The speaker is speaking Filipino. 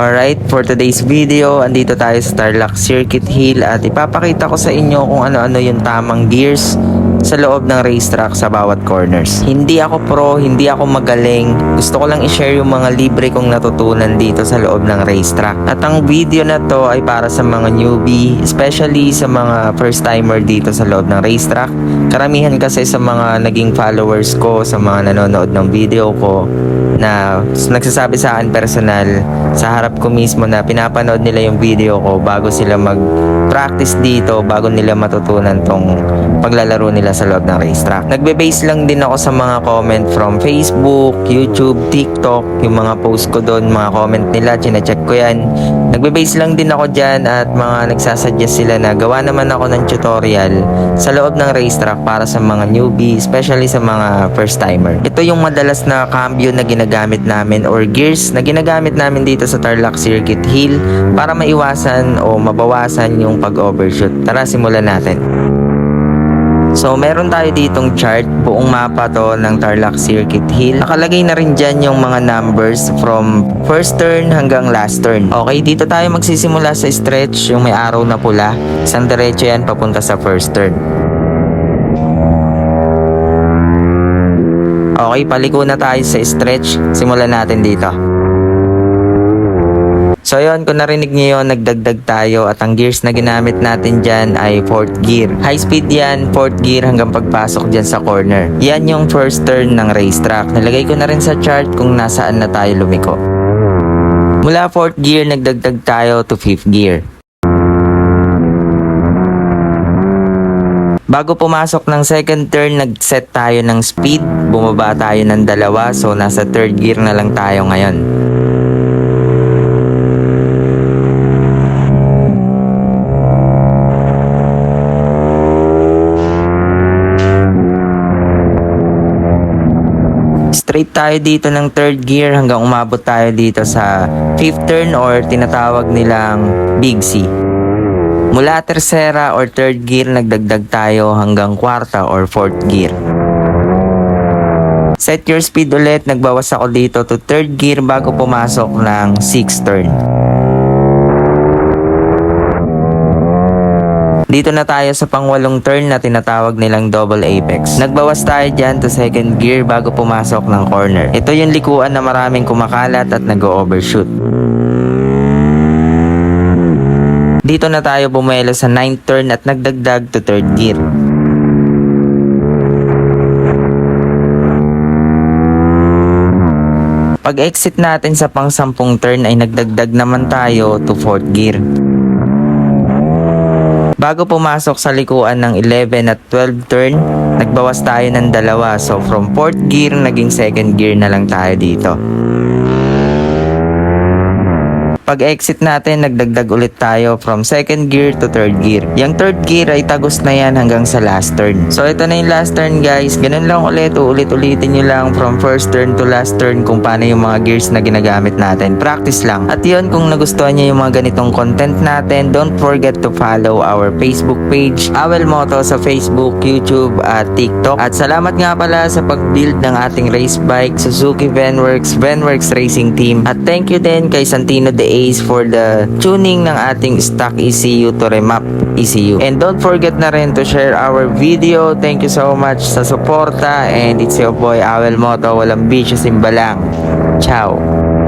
Alright, for today's video, andito tayo sa Tarlac Circuit Hill at ipapakita ko sa inyo kung ano-ano yung tamang gears sa loob ng racetrack sa bawat corners. Hindi ako pro, hindi ako magaling. Gusto ko lang i-share yung mga libre kong natutunan dito sa loob ng racetrack. At ang video na to ay para sa mga newbie, especially sa mga first timer dito sa loob ng racetrack. Karamihan kasi sa mga naging followers ko, sa mga nanonood ng video ko, na nagsasabi sa akin personal sa harap ko mismo na pinapanood nila yung video ko bago sila mag practice dito bago nila matutunan tong paglalaro nila sa loob ng racetrack. Nagbe-base lang din ako sa mga comment from Facebook, YouTube, TikTok, yung mga post ko doon, mga comment nila, chinecheck ko yan. Nagbe-base lang din ako dyan at mga nagsasuggest sila na gawa naman ako ng tutorial sa loob ng racetrack para sa mga newbie, especially sa mga first timer. Ito yung madalas na cambio na ginagamit namin or gears na ginagamit namin dito sa Tarlac Circuit Hill para maiwasan o mabawasan yung pag-overshoot. Tara, simulan natin. So, meron tayo ditong chart, buong mapa to ng Tarlac Circuit Hill. Nakalagay na rin dyan yung mga numbers from first turn hanggang last turn. Okay, dito tayo magsisimula sa stretch, yung may araw na pula. Isang diretso yan papunta sa first turn. Okay, paliko na tayo sa stretch. Simulan natin dito. So yun, kung narinig niyo yun, nagdagdag tayo at ang gears na ginamit natin dyan ay 4th gear. High speed yan, 4th gear hanggang pagpasok dyan sa corner. Yan yung first turn ng racetrack. Nalagay ko na rin sa chart kung nasaan na tayo lumiko. Mula 4th gear, nagdagdag tayo to 5th gear. Bago pumasok ng second turn, nag-set tayo ng speed. Bumaba tayo ng dalawa, so nasa third gear na lang tayo ngayon. Straight tayo dito ng third gear hanggang umabot tayo dito sa fifth turn or tinatawag nilang Big C. Mula tercera or third gear, nagdagdag tayo hanggang kwarta or fourth gear. Set your speed ulit, nagbawas ako dito to third gear bago pumasok ng sixth turn. Dito na tayo sa pangwalong turn na tinatawag nilang double apex. Nagbawas tayo dyan to second gear bago pumasok ng corner. Ito yung likuan na maraming kumakalat at nag-overshoot. Dito na tayo bumelo sa 9th turn at nagdagdag to 3rd gear. Pag exit natin sa pang sampung turn ay nagdagdag naman tayo to 4th gear. Bago pumasok sa likuan ng 11 at 12 turn, nagbawas tayo ng dalawa. So from 4th gear, naging 2nd gear na lang tayo dito. Pag exit natin, nagdagdag ulit tayo from second gear to third gear. Yung third gear ay tagos na yan hanggang sa last turn. So ito na yung last turn guys. Ganun lang ulit. Uulit-ulitin nyo lang from first turn to last turn kung paano yung mga gears na ginagamit natin. Practice lang. At yun, kung nagustuhan nyo yung mga ganitong content natin, don't forget to follow our Facebook page, Awel Moto sa Facebook, YouTube, at TikTok. At salamat nga pala sa pag-build ng ating race bike, Suzuki Venworks, Venworks Racing Team. At thank you din kay Santino De Ace for the tuning ng ating stock ECU to remap ECU. And don't forget na rin to share our video. Thank you so much sa suporta and it's your boy Awel Moto. Walang bisyo simbalang. Ciao!